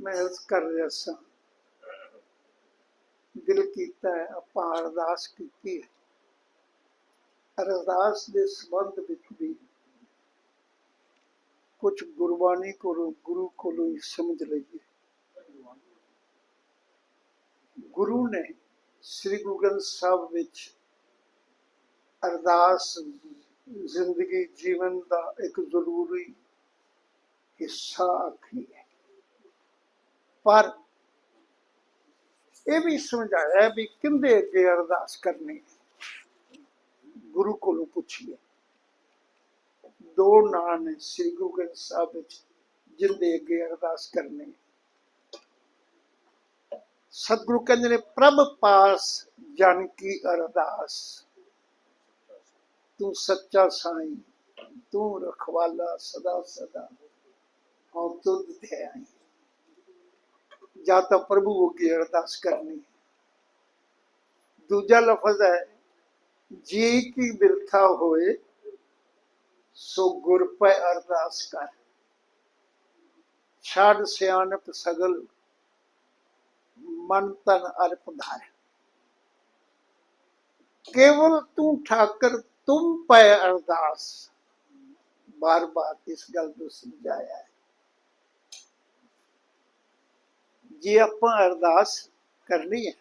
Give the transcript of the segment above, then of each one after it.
ਮੈਂ ਅਰਜ਼ ਕਰ ਰਿਹਾ ਸਾਂ ਦਿਲ ਕੀਤਾ ਹੈ, ਆਪਾਂ ਅਰਦਾਸ ਕੀਤੀ ਹੈ। ਅਰਦਾਸ ਦੇ ਸੰਬੰਧ ਵਿੱਚ ਵੀ ਕੁਝ ਗੁਰਬਾਣੀ ਕੋਲੋਂ, ਗੁਰੂ ਕੋਲੋਂ ਹੀ ਸਮਝ ਲਈਏ। ਗੁਰੂ ਨੇ ਸ੍ਰੀ ਗੁਰੂ ਗ੍ਰੰਥ ਸਾਹਿਬ ਵਿੱਚ ਅਰਦਾਸ, ਜ਼ਿੰਦਗੀ ਜੀਵਨ ਦਾ ਇੱਕ ਜ਼ਰੂਰੀ ਹਿੱਸਾ ਆਖੀ ਹੈ। ਪਰ ਇਹ ਵੀ ਸਮਝਾਇਆ ਵੀ ਕਿੰਦੇ ਅੱਗੇ ਅਰਦਾਸ ਕਰਨੀ ਗੁਰੂ ਕੋਲੋਂ ਪੁੱਛੀਏ। ਦੋ ਨਾਂ ਨੇ ਸ੍ਰੀ ਗੁਰੂ ਗ੍ਰੰਥ ਸਾਹਿਬ ਵਿੱਚ ਜਿੰਦੇ ਅੱਗੇ ਅਰਦਾਸ ਕਰਨੀ ਸਤਿਗੁਰੂ ਕਹਿੰਦੇ ਨੇ, ਪ੍ਰਭ ਪਾਸ ਜਨ ਕੀ ਅਰਦਾਸ। ਤੂੰ ਸੱਚਾ ਸਾਈਂ, ਤੂੰ ਰਖਵਾਲਾ ਸਦਾ ਸਦਾ। ਹਉ ਤੁਧ ਤੇ ਆਈ ਜਾਂ ਤਾਂ ਪ੍ਰਭੂ ਅੱਗੇ ਅਰਦਾਸ ਕਰਨੀ ਦੂਜਾ ਲਫ਼ਜ਼ ਹੈ, ਜੀ ਕੀ ਬਿਰਥਾ ਹੋਏ, ਸੋ ਗੁਰ ਪੈ ਅਰਦਾਸ ਕਰ। ਛਾੜ ਸਿਆਣਪ ਸਗਲ, ਮਨ ਤਨ ਅਰਪ ਧਾਰ। ਕੇਵਲ ਤੂੰ ਠਾਕਰ, ਤੁਮ ਪੈ ਅਰਦਾਸ। ਬਾਰ ਬਾਰ ਇਸ ਗੱਲ ਨੂੰ ਸਮਝਾਇਆ ਹੈ। ਜੇ ਆਪਾਂ ਅਰਦਾਸ ਕਰਨੀ ਹੈ,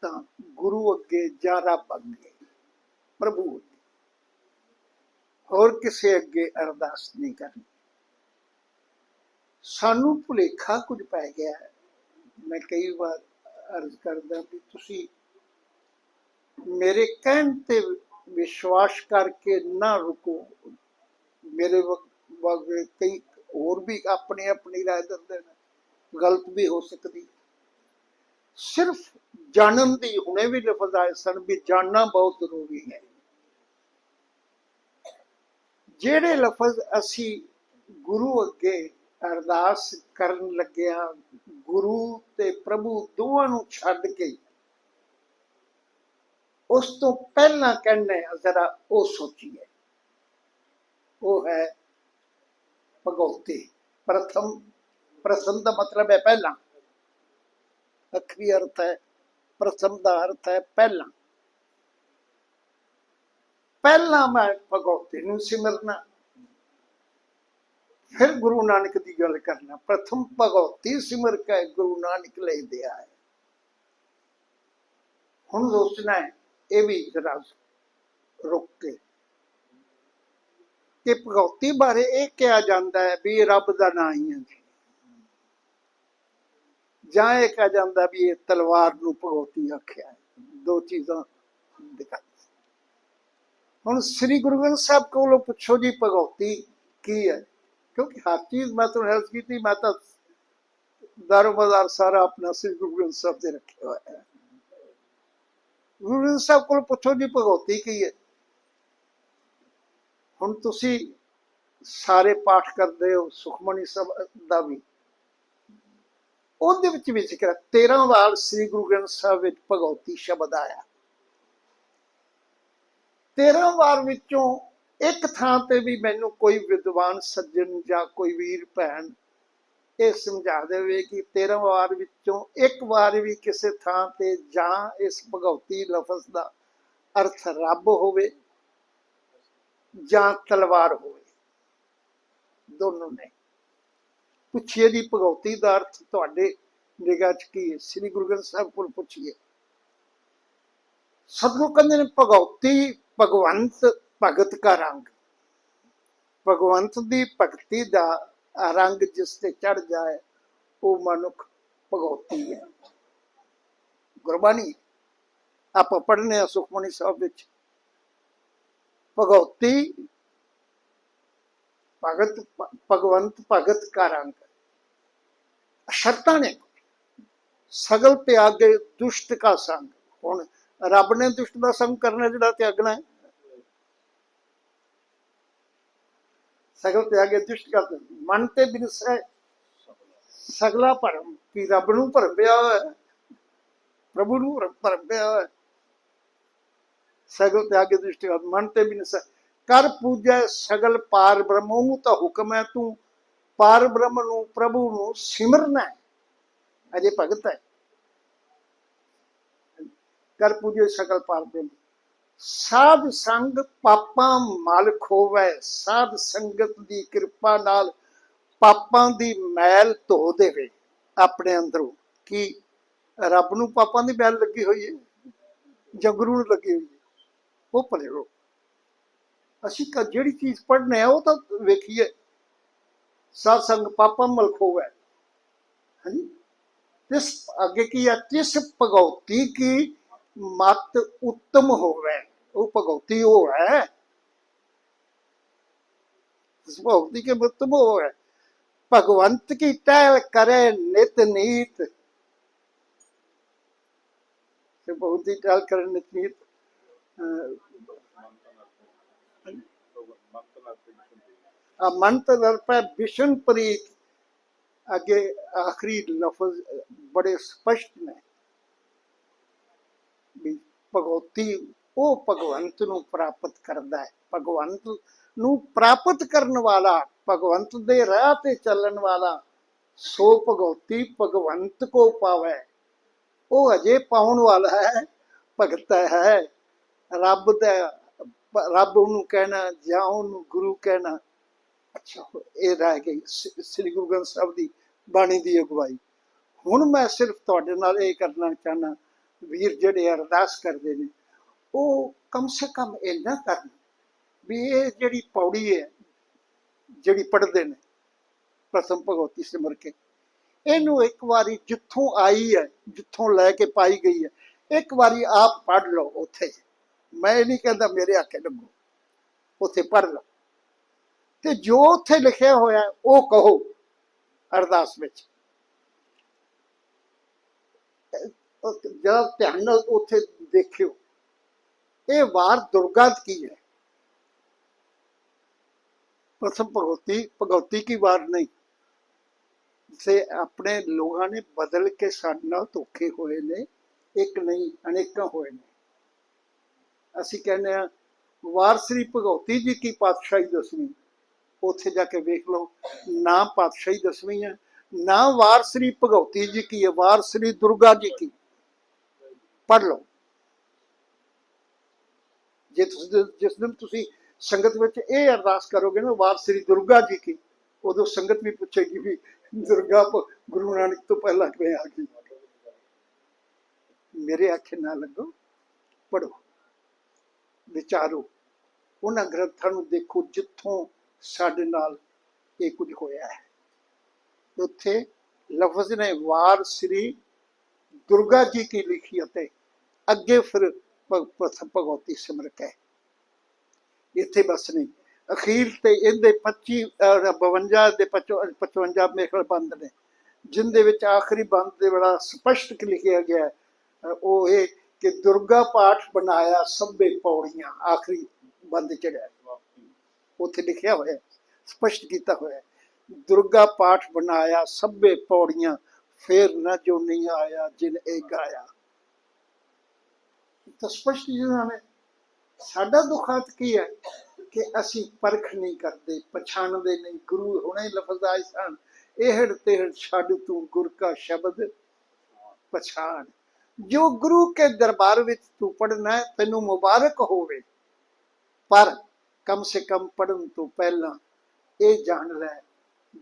ਤਾਂ ਗੁਰੂ ਅੱਗੇ ਜਾਂ ਰੱਬ ਅੱਗੇ, ਪ੍ਰਭੂ ਹੋਰ ਕਿਸੇ ਅੱਗੇ ਅਰਦਾਸ ਨਹੀਂ ਕਰਨੀ। ਸਾਨੂੰ ਭੁਲੇਖਾ ਕੁਝ ਪੈ ਗਿਆ ਹੈ। ਮੈਂ ਕਈ ਵਾਰ ਅਰਜ਼ ਕਰਦਾ ਵੀ ਤੁਸੀਂ ਮੇਰੇ ਕਹਿਣ ਤੇ ਵਿਸ਼ਵਾਸ ਕਰਕੇ ਨਾ ਰੁਕੋ। ਮੇਰੇ ਵਗ, ਕਈ ਹੋਰ ਵੀ ਆਪਣੇ ਆਪਣੀ ਰਾਏ ਦਿੰਦੇ ਨੇ। ਗਲਤ ਵੀ ਹੋ ਸਕਦੀ। ਸਿਰਫ ਜਾਣਨ ਦੀ ਹੁਣੇ ਵੀ ਲਫ਼ਜ਼ ਆਏ ਸਨ ਵੀ ਜਾਣਨਾ ਬਹੁਤ ਜ਼ਰੂਰੀ ਹੈ। ਜਿਹੜੇ ਲਫ਼ਜ਼ ਅਸੀਂ ਗੁਰੂ ਅੱਗੇ ਅਰਦਾਸ ਕਰਨ ਲੱਗਿਆ, ਗੁਰੂ ਤੇ ਪ੍ਰਭੂ ਦੋਵਾਂ ਨੂੰ ਛੱਡ ਕੇ, ਉਸ ਤੋਂ ਪਹਿਲਾਂ ਕਹਿੰਦੇ ਆ ਜ਼ਰਾ ਉਹ ਸੋਚੀਏ। ਉਹ ਹੈ ਭਗਉਤੀ, ਪ੍ਰਥਮ ਪ੍ਰਥਮ ਦਾ ਮਤਲਬ ਹੈ ਪਹਿਲਾਂ। ਅਖਰੀ ਅਰਥ ਹੈ ਪ੍ਰਥਮ ਦਾ ਅਰਥ ਹੈ ਪਹਿਲਾਂ। ਪਹਿਲਾਂ ਮੈਂ ਭਗਉਤੀ ਨੂੰ ਸਿਮਰਨਾ ਫਿਰ ਗੁਰੂ ਨਾਨਕ ਦੀ ਗੱਲ ਕਰਨਾ। ਪ੍ਰਥਮ ਭਗਉਤੀ ਸਿਮਰ ਕੇ ਗੁਰੂ ਨਾਨਕ ਲੈ ਦਿਆ ਹੈ। ਹੁਣ ਸੋਚਣਾ ਇਹ ਵੀ ਜਰਾ ਰੁਕ ਕੇ। ਕਿ ਭਗਉਤੀ ਬਾਰੇ ਇਹ ਕਿਹਾ ਜਾਂਦਾ ਹੈ ਵੀ ਰੱਬ ਦਾ ਨਾਂ ਹੀ ਹੈ ਜੀ। ਜਾਂ ਇਹ ਕਿਹਾ ਜਾਂਦਾ ਵੀ ਇਹ ਤਲਵਾਰ ਨੂੰ ਭਗਉਤੀ ਆਖਿਆ ਦੋ ਚੀਜ਼ਾਂ ਦਿਖਾ ਹੁਣ ਸ੍ਰੀ ਗੁਰੂ ਗ੍ਰੰਥ ਸਾਹਿਬ ਕੋਲੋਂ ਪੁੱਛੋ ਜੀ ਭਗਉਤੀ ਕੀ ਹੈ? ਕਿਉਂਕਿ ਹਰ ਚੀਜ਼ ਮੈਂ ਤੁਹਾਨੂੰ ਹੈਲਪ ਕੀਤੀ, ਮੈਂ ਤਾਂ ਦਾਰੋ ਸਾਰਾ ਆਪਣਾ ਸ੍ਰੀ ਗੁਰੂ ਗ੍ਰੰਥ ਸਾਹਿਬ ਦੇ ਰੱਖਿਆ ਹੋਇਆ ਹੈ। ਗੁਰੂ ਗ੍ਰੰਥ ਸਾਹਿਬ ਕੋਲ ਪੁੱਛੋ ਜੀ ਭਗਉਤੀ ਕੀ ਹੈ? ਹੁਣ ਤੁਸੀਂ ਸਾਰੇ ਪਾਠ ਕਰਦੇ ਹੋ, ਸੁਖਮਨੀ ਸਾਹਿਬ ਦਾ ਵੀ। ਉਹਦੇ ਵਿੱਚ ਵੀ ਜ਼ਿਕਰ 13 ਵਾਰ ਸ੍ਰੀ ਗੁਰੂ ਗ੍ਰੰਥ ਸਾਹਿਬ ਵਿੱਚ ਭਗਉਤੀ ਸ਼ਬਦ ਆਇਆ। 13 ਵਾਰ ਵਿੱਚੋਂ ਇੱਕ ਥਾਂ ਤੇ ਵੀ ਮੈਨੂੰ ਕੋਈ ਵਿਦਵਾਨ ਸੱਜਣ ਜਾਂ ਕੋਈ ਵੀਰ ਭੈਣ ਇਹ ਸਮਝਾ ਦੇਵੇ ਕਿ 13 ਵਾਰ ਵਿੱਚੋਂ ਇੱਕ ਵਾਰ ਵੀ ਕਿਸੇ ਥਾਂ ਤੇ ਜਾਂ ਇਸ ਭਗਉਤੀ ਲਫ਼ਜ਼ ਦਾ ਅਰਥ ਰੱਬ ਹੋਵੇ ਜਾਂ ਤਲਵਾਰ ਹੋਵੇ। ਦੋਨੋਂ ਨੇ ਪੁੱਛੀਏ ਦੀ ਭਗਉਤੀ ਦਾ ਅਰਥ ਤੁਹਾਡੇ ਨਿਗਾਹ 'ਚ ਕੀ ਹੈ? ਸ੍ਰੀ ਗੁਰੂ ਗ੍ਰੰਥ ਸਾਹਿਬ ਕੋਲ ਪੁੱਛੀਏ। ਸਤਿਗੁਰੂ ਕਹਿੰਦੇ ਨੇ, ਭਗਉਤੀ ਭਗਵੰਤ ਭਗਤ ਕਾ ਰੰਗ। ਭਗਵੰਤ ਦੀ ਭਗਤੀ ਦਾ ਰੰਗ ਜਿਸ ਤੇ ਚੜ ਜਾਏ, ਉਹ ਮਨੁੱਖ ਭਗਉਤੀ ਹੈ। ਗੁਰਬਾਣੀ, ਆਪਾਂ ਪੜ੍ਹਨੇ ਆ ਸੁਖਮਨੀ ਸਾਹਿਬ ਵਿੱਚ। ਭਗਉਤੀ ਭਗਤ ਭਗਵੰਤ ਭਗਤ ਕਾ ਰੰਗ। ਸ਼ਰਤਾਂ ਨੇ। ਸਗਲ ਤਿਆਗੇ ਦੁਸ਼ਟ ਕਾ ਸੰਗ। ਹੁਣ ਰੱਬ ਨੇ ਦੁਸ਼ਟ ਦਾ ਸੰਗ ਕਰਨਾ ਜਿਹੜਾ ਤਿਆਗਣਾ ਹੈ। ਸਗਲ ਤਿਆਗੇ ਦੁਸ਼ਟ ਕਾ ਮਨ ਤੇ ਬਿਨਸੈ ਸਗਲਾ ਭਰਮ ਕੀ ਰੱਬ ਨੂੰ ਭਰਮਿਆ ਹੋਇਆ ਪ੍ਰਭੂ ਨੂੰ ਭਰਮਿਆ ਹੋਇਆ ਸਗਲ ਤਿਆਗੇ ਦੁਸ਼ਟ ਕਾ ਮਨ ਤੇ ਬਿਨਸੈ ਕਰ ਪੂਜੈ ਸਗਲ ਪਾਰ ਬ੍ਰਹਮੋ ਤਾਂ ਹੁਕਮ ਹੈ ਤੂੰ। ਪਾਰ ਬ੍ਰਹਮ ਨੂੰ, ਪ੍ਰਭੂ ਨੂੰ ਸਿਮਰਨਾ ਹੈ। ਅਜੇ ਭਗਤ ਹੈ। ਕਰ ਪੂਜੈ ਸਗਲ ਪਾਰ ਸਾਧ ਸੰਗ ਪਾਪਾਂ ਮਲ ਖੋਵੈ। ਸਾਧ ਸੰਗਤ ਦੀ ਕਿਰਪਾ ਨਾਲ ਪਾਪਾਂ ਦੀ ਮੈਲ ਧੋ ਦੇਵੇ ਆਪਣੇ ਅੰਦਰੋਂ। ਕਿ ਰੱਬ ਨੂੰ ਪਾਪਾਂ ਦੀ ਮੈਲ ਲੱਗੀ ਹੋਈ ਹੈ? ਜਾਂ ਨੂੰ ਲੱਗੀ ਹੋਈ ਹੈ? ਉਹ ਭਲੇ ਰੋ ਅਸੀਂ ਜਿਹੜੀ ਚੀਜ਼ ਪੜ੍ਹਨੇ ਆ, ਉਹ ਤਾਂ ਵੇਖੀਏ। ਸਾਧ ਸੰਗ ਪਾਪਾਂ ਮਲ ਖੋਵੈ ਹਾਂਜੀ ਤਿਸ ਅੱਗੇ ਕੀ ਹੈ ਤਿਸ ਭਗਉਤੀ ਕੀ ਮਤ ਉੱਤਮ ਹੋਵੇ ਉਹ ਭਗਉਤੀ ਉਹ ਹੈ ਇਸ ਭਗਉਤੀ ਕੇ ਉੱਤਮ ਉਹ ਹੈ ਭਗਵੰਤ ਕੀ ਟਹਿਲ ਕਰੇ ਨਿਤ ਨੀਤ ਤੇ ਭਗਵੰਤੀ ਟਹਿਲ ਕਰੇ ਨਿਤ ਨੀਤ ਅਹ, ਆ ਮੰਤ ਦਰਪੈ ਵਿਸ਼ਨ ਅੱਗੇ ਆਖਰੀ ਲਫ਼ਜ਼ ਬੜੇ ਸਪਸ਼ਟ ਨੇ। ਵੀ ਭਗਵਤੀ ਉਹ ਭਗਵੰਤ ਨੂੰ ਪ੍ਰਾਪਤ ਕਰਦਾ ਹੈ। ਭਗਵੰਤ ਨੂੰ ਪ੍ਰਾਪਤ ਕਰਨ ਵਾਲਾ ਭਗਵੰਤ ਦੇ ਰਾਹ ਤੇ ਚੱਲਣ ਵਾਲਾ ਸੋ ਭਗਵਤੀ ਭਗਵੰਤ ਕੋ ਪਾਵੇ। ਉਹ ਅਜੇ ਪਾਉਣ ਵਾਲਾ ਹੈ ਭਗਤ ਹੈ। ਰੱਬ ਦਾ ਰੱਬ ਉਹਨੂੰ ਕਹਿਣਾ ਜਾਂ ਉਹਨੂੰ ਗੁਰੂ ਕਹਿਣਾ ਇਹ ਰਹਿ ਗਈ। ਸ੍ਰੀ ਗੁਰੂ ਗ੍ਰੰਥ ਸਾਹਿਬ ਦੀ ਬਾਣੀ ਦੀ ਅਗਵਾਈ। ਹੁਣ ਮੈਂ ਸਿਰਫ ਤੁਹਾਡੇ ਨਾਲ ਇਹ ਕਰਨਾ ਚਾਹਨਾ ਵੀਰ ਜਿਹੜੇ ਅਰਦਾਸ ਕਰਦੇ ਨੇ, ਉਹ ਕਮ ਸੇ ਕਮ ਇੰਨਾ ਕਰਨ ਵੀ ਇਹ ਜਿਹੜੀ ਪੌੜੀ ਹੈ, ਜਿਹੜੀ ਪੜ੍ਹਦੇ ਨੇ, ਪ੍ਰਥਮ ਭਗਵਤੀ ਸਿਮਰ ਕੇ, ਇਹਨੂੰ ਇੱਕ ਵਾਰੀ ਜਿੱਥੋਂ ਆਈ ਹੈ, ਜਿੱਥੋਂ ਲੈ ਕੇ ਪਾਈ ਗਈ ਹੈ, ਇੱਕ ਵਾਰੀ ਆਪ ਪੜ ਲਓ ਉੱਥੇ। ਮੈਂ ਇਹ ਨਹੀਂ ਕਹਿੰਦਾ ਮੇਰੇ ਆਖੇ ਲੱਗੋ ਉੱਥੇ ਪੜ੍ਹ ਲਓ। ਤੇ ਜੋ ਉੱਥੇ ਲਿਖਿਆ ਹੋਇਆ ਉਹ ਕਹੋ ਅਰਦਾਸ ਵਿੱਚ। ਉਹ ਜਦ ਧਿਆਨ ਨਾਲ ਉੱਥੇ ਦੇਖਿਓ, ਇਹ ਵਾਰ ਦੁਰਗਾ ਕੀ ਹੈ? ਪ੍ਰਥਮ ਭਗਵਤੀ ਭਗਵਤੀ ਕੀ ਵਾਰ ਨਹੀਂ? ਸੇ ਆਪਣੇ ਲੋਕਾਂ ਨੇ ਬਦਲ ਕੇ ਸਾਡੇ ਨਾਲ ਧੋਖੇ ਹੋਏ ਨੇ, ਇੱਕ ਨਹੀਂ, ਅਨੇਕਾਂ ਹੋਏ ਨੇ। ਅਸੀਂ ਕਹਿੰਦੇ ਆ ਵਾਰ ਸ੍ਰੀ ਭਗਵਤੀ ਜੀ ਕੀ ਪਾਤਸ਼ਾਹੀ ਦਸਵੀਂ ਉੱਥੇ ਜਾ ਕੇ ਵੇਖ ਲਓ, ਨਾ ਪਾਤਸ਼ਾਹੀ ਦਸਵੀਂ ਹੈ, ਨਾ ਵਾਰ ਸ੍ਰੀ ਭਗਵਤੀ ਜੀ ਕੀ ਹੈ, ਵਾਰ ਸ੍ਰੀ ਦੁਰਗਾ ਜੀ ਕੀ। ਪੜ ਲਓ। ਜੇ ਤੁਸੀਂ ਜਿਸ ਦਿਨ ਤੁਸੀਂ ਸੰਗਤ ਵਿੱਚ ਇਹ ਅਰਦਾਸ ਕਰੋਗੇ ਨਾ, ਵਾਰ ਸ੍ਰੀ ਦੁਰਗਾ ਜੀ ਕੀ, ਉਦੋਂ ਸੰਗਤ ਵੀ ਪੁੱਛੇਗੀ ਵੀ ਦੁਰਗਾ ਗੁਰੂ ਨਾਨਕ ਤੋਂ ਪਹਿਲਾਂ ਕਿਵੇਂ ਆ ਗਈ। ਮੇਰੇ ਆਖੇ ਨਾ ਲੱਗੋ ਪੜੋ ਵਿਚਾਰੋ, ਉਹਨਾਂ ਗ੍ਰੰਥਾਂ ਨੂੰ ਦੇਖੋ, ਜਿੱਥੋਂ ਸਾਡੇ ਨਾਲ ਇਹ ਕੁਝ ਹੋਇਆ ਹੈ। ਉੱਥੇ ਲਫ਼ਜ਼ ਨੇ, ਵਾਰ ਸ੍ਰੀ ਦੁਰਗਾ ਜੀ ਕੀ ਲਿਖੀ ਅਤੇ ਅੱਗੇ ਫਿਰ ਭਗਵਤੀ ਸਿਮਰਕ ਹੈ। ਇੱਥੇ ਬਸ ਨਹੀਂ ਅਖੀਰ ਤੇ ਇਹਦੇ 25 52 ਦੇ 55 ਮੇਖਲ ਬੰਦ ਨੇ, ਜਿੰਦੇ ਵਿੱਚ ਆਖਰੀ ਬੰਦ ਦੇ ਬੜਾ ਸਪਸ਼ਟ ਲਿਖਿਆ ਗਿਆ ਉਹ ਇਹ ਕਿ ਦੁਰਗਾ ਪਾਠ ਬਣਾਇਆ ਸਭੇ ਪੌੜੀਆਂ, ਆਖਰੀ ਬੰਦ ਚੜਿਆ ਉੱਥੇ ਲਿਖਿਆ ਹੋਇਆ ਸਪਸ਼ਟ ਕੀਤਾ ਹੋਇਆ ਦੁਰਗਾ ਪਾਠ ਬਣਾਇਆ, ਸਭੇ ਪੌੜੀਆਂ, ਫੇਰ ਨਾ ਜੋ ਨਹੀਂ ਆਇਆ, ਜਿਨ ਇਹ ਗਾਇਆ। ਤਾਂ ਸਪਸ਼ਟ ਜਿਹਨਾਂ ਨੇ, ਸਾਡਾ ਦੁਖਾਂਤ ਕੀ ਹੈ? ਕਿ ਅਸੀਂ ਪਰਖ ਨਹੀਂ ਕਰਦੇ, ਪਛਾਣਦੇ ਨਹੀਂ, ਗੁਰੂ ਹੁਣੇ ਲਫ਼ਜ਼ ਆਏ ਸਨ, ਇਹੜ tehੜ ਛੱਡ ਤੂੰ ਗੁਰ ਕਾ ਸ਼ਬਦ ਪਛਾਣ। ਜੋ ਗੁਰੂ ਕੇ ਦਰਬਾਰ ਵਿੱਚ ਤੂੰ ਪੜਨਾ ਤੈਨੂੰ ਮੁਬਾਰਕ ਹੋਵੇ। ਪਰ ਕਮ ਸੇ ਕਮ ਪੜਨ ਤੋਂ ਪਹਿਲਾਂ ਇਹ ਜਾਣ ਲੈ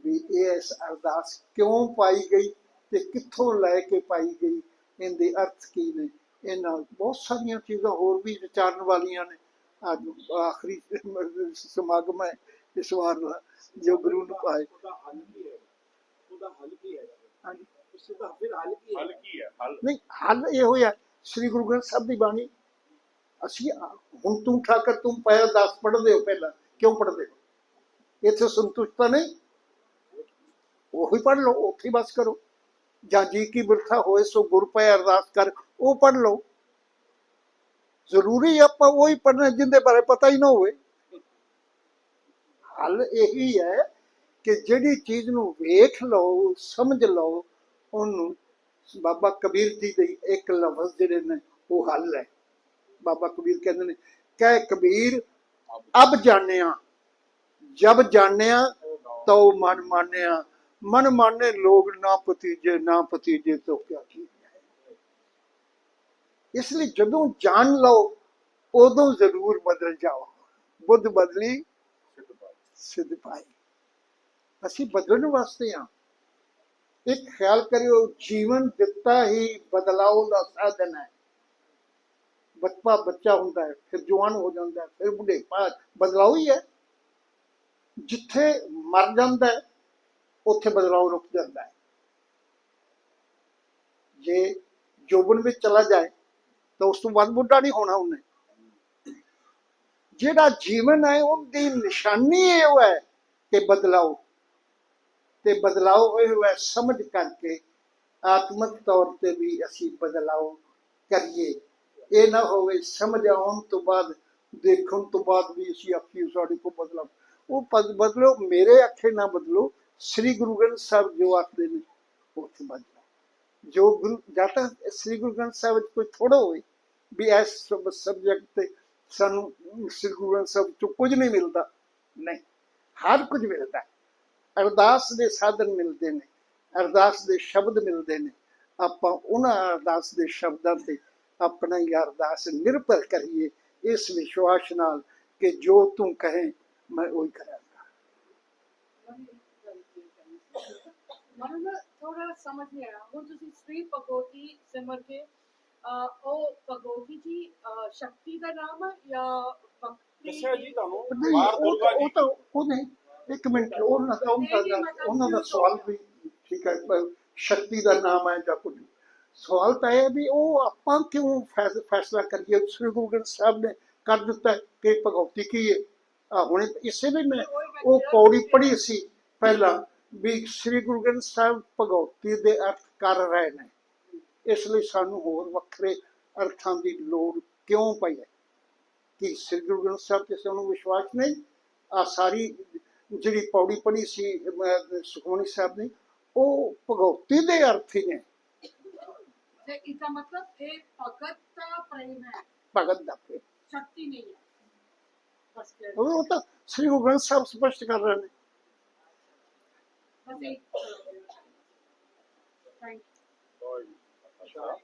ਵੀ ਇਹ ਇਸ ਅਰਦਾਸ ਕਿਉਂ ਪਾਈ ਗਈ ਤੇ ਕਿੱਥੋਂ ਲੈ ਕੇ ਪਾਈ ਗਈ ਇਹਦੇ ਅਰਥ ਕੀ ਨੇ? ਇਹ ਨਾਲ ਬਹੁਤ ਸਾਰੀਆਂ ਚੀਜ਼ਾਂ ਹੋਰ ਵੀ ਵਿਚਾਰਨ ਵਾਲੀਆਂ ਨੇ। ਅੱਜ ਆਖਰੀ ਸਮਾਗਮ ਹੈ ਇਸ ਵਾਰ ਦਾ ਜੋ ਗੁਰੂ ਨੂੰ ਪਾਏ। ਉਹਦਾ ਹੱਲ ਕੀ ਹੈ? ਉਹਦਾ ਹੱਲ ਕੀ ਹੈ? ਹਾਂਜੀ। ਉਸ ਦਾ ਫਿਰ ਹੱਲ ਕੀ ਹੈ? ਹੱਲ ਕੀ ਹੈ? ਹੱਲ? ਨਹੀਂ ਹੱਲ ਇਹ ਹੋਇਆ ਸ੍ਰੀ ਗੁਰੂ ਗ੍ਰੰਥ ਸਾਹਿਬ ਦੀ ਬਾਣੀ ਅਸੀਂ ਹੁਣ ਤੂੰ ਠਾਕਰ, ਤੂੰ ਪਹਿਲਾਂ ਦਸ ਪੜ੍ਹਦੇ ਹੋ ਪਹਿਲਾਂ, ਕਿਉਂ ਪੜ੍ਹਦੇ ਹੋ? ਇੱਥੇ ਸੰਤੁਸ਼ਟਤਾ ਨਹੀਂ? ਉਹੀ ਪੜ੍ਹ ਲਓ, ਉੱਥੇ ਬਸ ਕਰੋ। ਜਾਂ ਜੀ ਕੀ ਬਿਰਥਾ ਹੋਏ, ਸੋ ਗੁਰ ਪੈ ਅਰਦਾਸ ਕਰ, ਉਹ ਪੜ੍ਹ ਲਓ। ਜ਼ਰੂਰੀ ਆਪਾਂ ਉਹੀ ਪੜ੍ਹਨਾ ਜਿੰਦੇ ਬਾਰੇ ਪਤਾ ਹੀ ਨਾ ਹੋਵੇ। ਹੱਲ ਇਹੀ ਹੈ ਕਿ ਜਿਹੜੀ ਚੀਜ਼ ਨੂੰ ਵੇਖ ਲਓ, ਸਮਝ ਲਓ, ਉਹਨੂੰ ਬਾਬਾ ਕਬੀਰ ਜੀ ਦੇ ਇੱਕ ਲਫ਼ਜ਼ ਜਿਹੜੇ ਨੇ, ਉਹ ਹੱਲ ਹੈ। ਬਾਬਾ ਕਬੀਰ ਕਹਿੰਦੇ ਨੇ ਕਹਿ ਕਬੀਰ ਅਬ ਜਾਣਿਆ ਜਬ ਜਾਣਿਆ ਤਉ ਮਨ ਮਾਨਿਆ ਮਨ ਮਾਨੇ ਲੋਗ ਨਾ ਪਤੀਜੇ ਨਾ ਪਤੀਜੇ ਤੋਂ ਕਿਆ ਕੀ ਇਸ ਲਈ ਜਦੋਂ ਜਾਣ ਲਓ ਉਦੋਂ ਜ਼ਰੂਰ ਬਦਲ ਜਾਓ। ਬੁੱਧ ਬਦਲੀ ਸਿੱਧ ਪਾਈ। ਅਸੀਂ ਬਦਲਣ ਵਾਸਤੇ ਆ। ਇੱਕ ਖਿਆਲ ਕਰਿਓ ਜੀਵਨ ਦਿੱਤਾ ਹੀ ਬਦਲਾਅ ਦਾ ਸਾਧਨ ਹੈ। ਬਚਪਾ ਬੱਚਾ ਹੁੰਦਾ ਹੈ ਫਿਰ ਜਵਾਨ ਹੋ ਜਾਂਦਾ ਹੈ ਫਿਰ ਬੁਢੇਪਾ ਬਦਲਾਅ ਹੀ ਹੈ ਜਿੱਥੇ ਮਰ ਜਾਂਦਾ ਹੈ ਉੱਥੇ ਬਦਲਾਅ ਰੁਕ ਜਾਂਦਾ ਹੈ ਜੇ ਜੋਬਨ ਵਿੱਚ ਚਲਾ ਜਾਏ ਤਾਂ ਉਸ ਤੋਂ ਬਾਅਦ ਬੁੱਢਾ ਨਹੀਂ ਹੋਣਾ ਉਹਨੇ ਜਿਹੜਾ ਜੀਵਨ ਹੈ ਉਹਦੀ ਨਿਸ਼ਾਨੀ ਇਹ ਹੈ ਕਿ ਬਦਲਾਓ ਤੇ ਬਦਲਾਓ ਇਹ ਹੋਇਆ ਸਮਝ ਕਰਕੇ ਆਤਮਿਕ ਤੌਰ ਤੇ ਵੀ ਅਸੀਂ ਬਦਲਾਓ ਕਰੀਏ ਇਹ ਨਾ ਹੋਵੇ, ਸਮਝ ਆਉਣ ਤੋਂ ਬਾਅਦ, ਦੇਖਣ ਤੋਂ ਬਾਅਦ ਵੀ ਅਸੀਂ ਆਖੀ ਸਾਡੇ ਕੋ ਬਦਲਾਓ ਉਹ ਬਦਲੋ, ਮੇਰੇ ਅੱਖੇ ਨਾ ਬਦਲੋ, ਸ੍ਰੀ ਗੁਰੂ ਗ੍ਰੰਥ ਸਾਹਿਬ ਜੋ ਆਖਦੇ ਨੇ, ਉੱਥੇ ਬਦਲੋ ਜੋ ਗੁਰੂ ਜਾਤਾ ਸ੍ਰੀ ਗੁਰੂ ਗ੍ਰੰਥ ਸਾਹਿਬ ਵਿੱਚ ਕੋਈ ਥੋੜਾ ਹੋਵੇ, ਵੀ ਇਸ ਸਬਜੈਕਟ ਤੇ ਸਾਨੂੰ ਸ੍ਰੀ ਗੁਰੂ ਗ੍ਰੰਥ ਸਾਹਿਬ ਚੋਂ ਕੁਝ ਨਹੀਂ ਮਿਲਦਾ। ਨਹੀਂ, ਹਰ ਕੁਝ ਮਿਲਦਾ ਅਰਦਾਸ ਦੇ ਸਾਧਨ ਮਿਲਦੇ ਨੇ, ਅਰਦਾਸ ਦੇ ਸ਼ਬਦ ਮਿਲਦੇ ਨੇ। ਆਪਾਂ ਉਹਨਾਂ ਅਰਦਾਸ ਦੇ ਸ਼ਬਦਾਂ ਤੇ ਆਪਣਾ ਹੀ ਅਰਦਾਸ ਨਿਰਭਰ ਕਰੀਏ ਇਸ ਵਿਸ਼ਵਾਸ ਨਾਲ ਕਿ ਜੋ ਤੂੰ ਕਹੇ ਮੈਂ ਉਹੀ ਕਰਾਂਗਾ ਮੈਨੂੰ ਨਾ ਥੋੜਾ ਸਮਝ ਨਹੀਂ ਆਇਆ ਹੁਣ ਤੁਸੀਂ ਸ੍ਰੀ ਭਗਵਤੀ ਸਿਮਰ ਕੇ ਅਹ, ਉਹ ਭਗਵਤੀ ਜੀ ਅਹ, ਸ਼ਕਤੀ ਦਾ ਨਾਮ ਹੈ ਜਾਂ ਭਗਤੀ ਦੱਸਿਆ ਜੀ ਤੁਹਾਨੂੰ ਨਹੀਂ ਬਾਹਰ ਉਹ ਦੁਰਗਾ ਤਾਂ- ਜੀ ਉਹ ਤਾਂ ਉਹ ਨਹੀਂ ਇੱਕ ਮਿੰਟ ਉਹਨਾਂ ਦਾ ਉਹਨਾਂ ਦਾ ਉਹਨਾਂ ਦਾ ਸਵਾਲ ਵੀ ਠੀਕ ਹੈ ਪਰ ਸ਼ਕਤੀ ਦਾ ਨਾਮ ਹੈ ਜਾਂ ਕੁਝ ਸਵਾਲ ਤਾਂ ਇਹ ਵੀ ਉਹ ਆਪਾਂ ਕਿਉਂ ਫੈਸਲਾ ਕਰੀਏ? ਸ੍ਰੀ ਗੁਰੂ ਗ੍ਰੰਥ ਸਾਹਿਬ ਨੇ ਕਰ ਦਿੱਤਾ ਕਿ ਭਗਵਤੀ ਕੀ ਹੈ? ਹੁਣੇ ਇਸੇ ਲਈ ਮੈਂ ਉਹ ਪੌੜੀ ਪੜ੍ਹੀ ਸੀ ਪਹਿਲਾਂ ਵੀ ਸ੍ਰੀ ਗੁਰੂ ਗ੍ਰੰਥ ਸਾਹਿਬ ਭਗਵਤੀ ਦੇ ਅਰਥ ਕਰ ਰਹੇ ਨੇ। ਇਸ ਲਈ ਸਾਨੂੰ ਹੋਰ ਵੱਖਰੇ ਅਰਥਾਂ ਦੀ ਲੋੜ ਕਿਉਂ ਪਈ ਹੈ? ਕਿ ਸ੍ਰੀ ਗੁਰੂ ਗ੍ਰੰਥ ਸਾਹਿਬ ਤੇ ਸਾਨੂੰ ਵਿਸ਼ਵਾਸ ਨਹੀਂ? ਆ ਸਾਰੀ ਜਿਹੜੀ ਪੌੜੀ ਪੜ੍ਹੀ ਸੀ ਅਹ, ਸੁਖਮਨੀ ਸਾਹਿਬ ਨੇ ਉਹ ਭਗਵਤੀ ਦੇ ਅਰਥ ਹੀ ਨੇ। ਤੇ ਇਹਦਾ ਮਤਲਬ ਇਹ ਭਗਤ ਦਾ ਪ੍ਰੇਮ ਹੈ ਭਗਤ ਦਾ ਪ੍ਰੇਮ ਸ਼ਕਤੀ ਨਹੀਂ ਹੈ ਬਸ ਉਹ ਤਾਂ ਸ੍ਰੀ ਗੁਰੂ ਗ੍ਰੰਥ ਸਾਹਿਬ ਸਪਸ਼ਟ ਕਰ ਰਹੇ ਨੇ ਬਸ ਇਹ ਥੈਂਕ ਯੂ